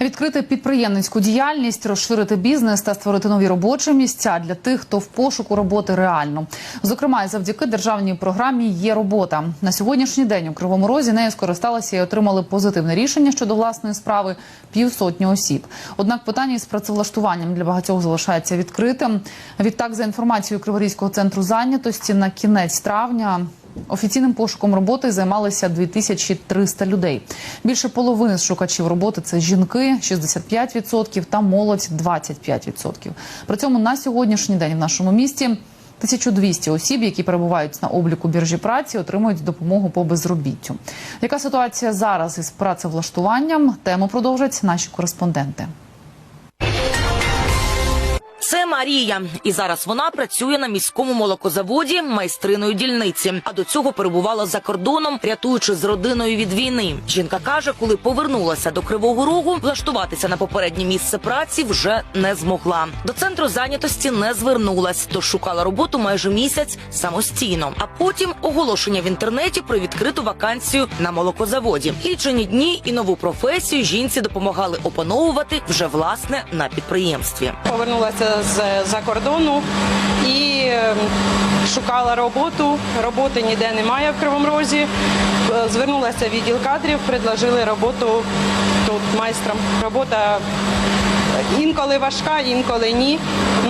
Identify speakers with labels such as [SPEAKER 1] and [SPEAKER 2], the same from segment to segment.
[SPEAKER 1] Відкрити підприємницьку діяльність, розширити бізнес та створити нові робочі місця для тих, хто в пошуку роботи реально. Зокрема, завдяки державній програмі є робота. На сьогоднішній день у Кривому Розі нею скористалися і отримали позитивне рішення щодо власної справи півсотні осіб. Однак питання із працевлаштуванням для багатьох залишається відкритим. Відтак, за інформацією Криворізького центру зайнятості, на кінець травня Офіційним пошуком роботи займалися 2300 людей. Більше половини з шукачів роботи це жінки 65% та молодь 25%. При цьому на сьогоднішній день в нашому місті 1200 осіб, які перебувають на обліку біржі праці, отримують допомогу по безробіттю. Яка ситуація зараз із працевлаштуванням? Тему продовжать наші кореспонденти.
[SPEAKER 2] Марія, і зараз вона працює на міському молокозаводі майстриною дільниці. А до цього перебувала за кордоном, рятуючи з родиною від війни. Жінка каже, коли повернулася до Кривого Рогу, влаштуватися на попереднє місце праці вже не змогла. До центру зайнятості не звернулась, тож шукала роботу майже місяць самостійно. А потім оголошення в інтернеті про відкриту вакансію на молокозаводі. Лічені дні і нову професію жінці допомагали опановувати вже власне на підприємстві.
[SPEAKER 3] Повернулася з за кордону і е, шукала роботу. Роботи ніде немає в Кривому Розі. Е, Звернулася в відділ кадрів, предложили роботу тут майстром. Робота інколи важка, інколи ні.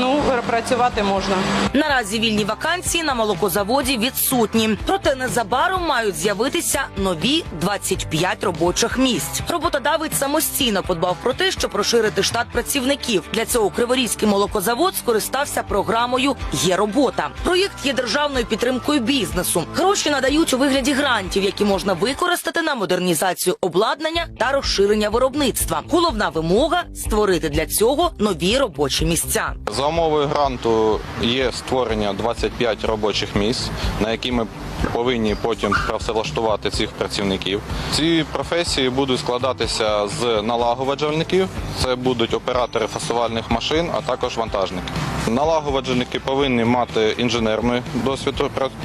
[SPEAKER 3] Ну, працювати можна.
[SPEAKER 2] Наразі вільні вакансії на молокозаводі відсутні. Проте незабаром мають з'явитися нові 25 робочих місць. Роботодавець самостійно подбав про те, щоб розширити штат працівників. Для цього Криворізький молокозавод скористався програмою Є робота. Проєкт є державною підтримкою бізнесу. Гроші надають у вигляді грантів, які можна використати на модернізацію обладнання та розширення виробництва. Головна вимога створити для цього нові робочі місця.
[SPEAKER 4] За умовою гранту є створення 25 робочих місць, на які ми повинні потім працевлаштувати цих працівників. Ці професії будуть складатися з налагоджувальників, це будуть оператори фасувальних машин, а також вантажники. Налагоджувальники повинні мати інженерний досвід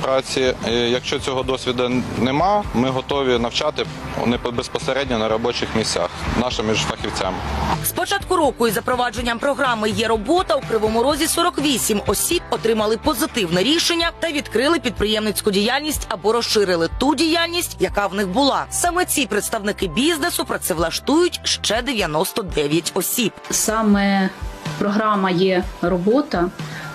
[SPEAKER 4] праці. Якщо цього досвіду нема, ми готові навчати не безпосередньо на робочих місцях нашими ж фахівцями.
[SPEAKER 2] З початку року із запровадженням програми є робота у Кривому Розі 48 осіб отримали позитивне рішення та відкрили підприємницьку діяльність або розширили ту діяльність, яка в них була. Саме ці представники бізнесу працевлаштують ще 99 осіб.
[SPEAKER 5] саме програма є робота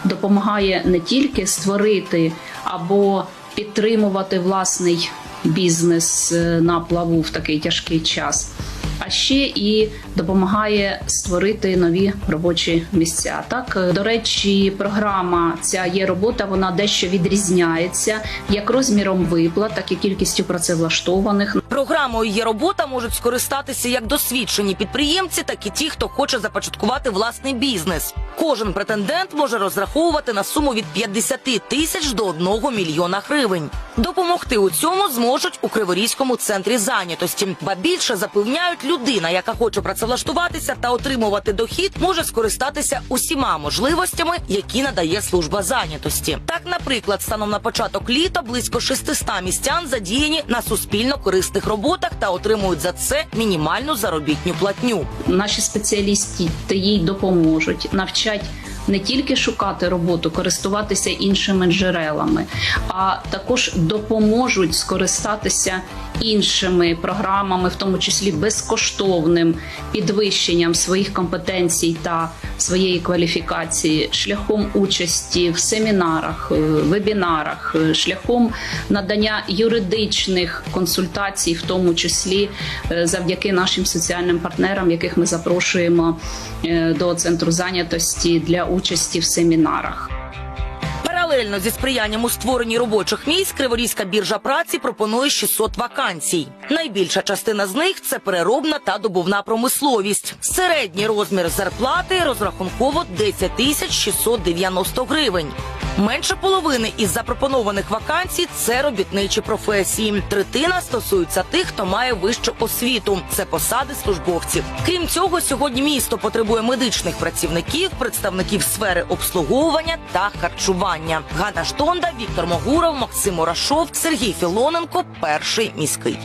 [SPEAKER 5] допомагає не тільки створити або підтримувати власний бізнес е, на плаву в такий тяжкий час. А ще і допомагає створити нові робочі місця. Так, е, до речі, програма ця є робота. Вона дещо відрізняється як розміром виплат, так і кількістю працевлаштованих.
[SPEAKER 2] Програмою є робота можуть скористатися як досвідчені підприємці, так і ті, хто хоче започаткувати власний бізнес. Кожен претендент може розраховувати на суму від 50 тисяч до 1 мільйона гривень. Допомогти у цьому зможуть у Криворізькому центрі зайнятості. Ба більше запевняють, людина, яка хоче працевлаштуватися та отримувати дохід, може скористатися усіма можливостями, які надає служба зайнятості. Так, наприклад, станом на початок літа близько 600 містян задіяні на суспільно корисних роботах та отримують за це мінімальну заробітню платню.
[SPEAKER 5] Наші спеціалісти їй допоможуть, навчать не тільки шукати роботу, користуватися іншими джерелами, а також допоможуть скористатися іншими програмами, в тому числі безкоштовним підвищенням своїх компетенцій та своєї кваліфікації, шляхом участі в семінарах, е, вебінарах, е, шляхом надання юридичних консультацій, в тому числі е, завдяки нашим соціальним партнерам, яких ми запрошуємо до центру зайнятості для участі в семінарах.
[SPEAKER 2] Паралельно зі сприянням у створенні робочих місць Криворізька біржа праці пропонує 600 вакансій. Найбільша частина з них це переробна та добувна промисловість. Середній розмір зарплати розрахунково 10 тисяч 690 гривень. Менше половини із запропонованих вакансій це робітничі професії. Третина стосується тих, хто має вищу освіту. Це посади службовців. Крім цього, сьогодні місто потребує медичних працівників, представників сфери обслуговування та харчування. Ганна Штонда, Віктор Могуров, Максим Орашов, Сергій Філоненко, перший міський.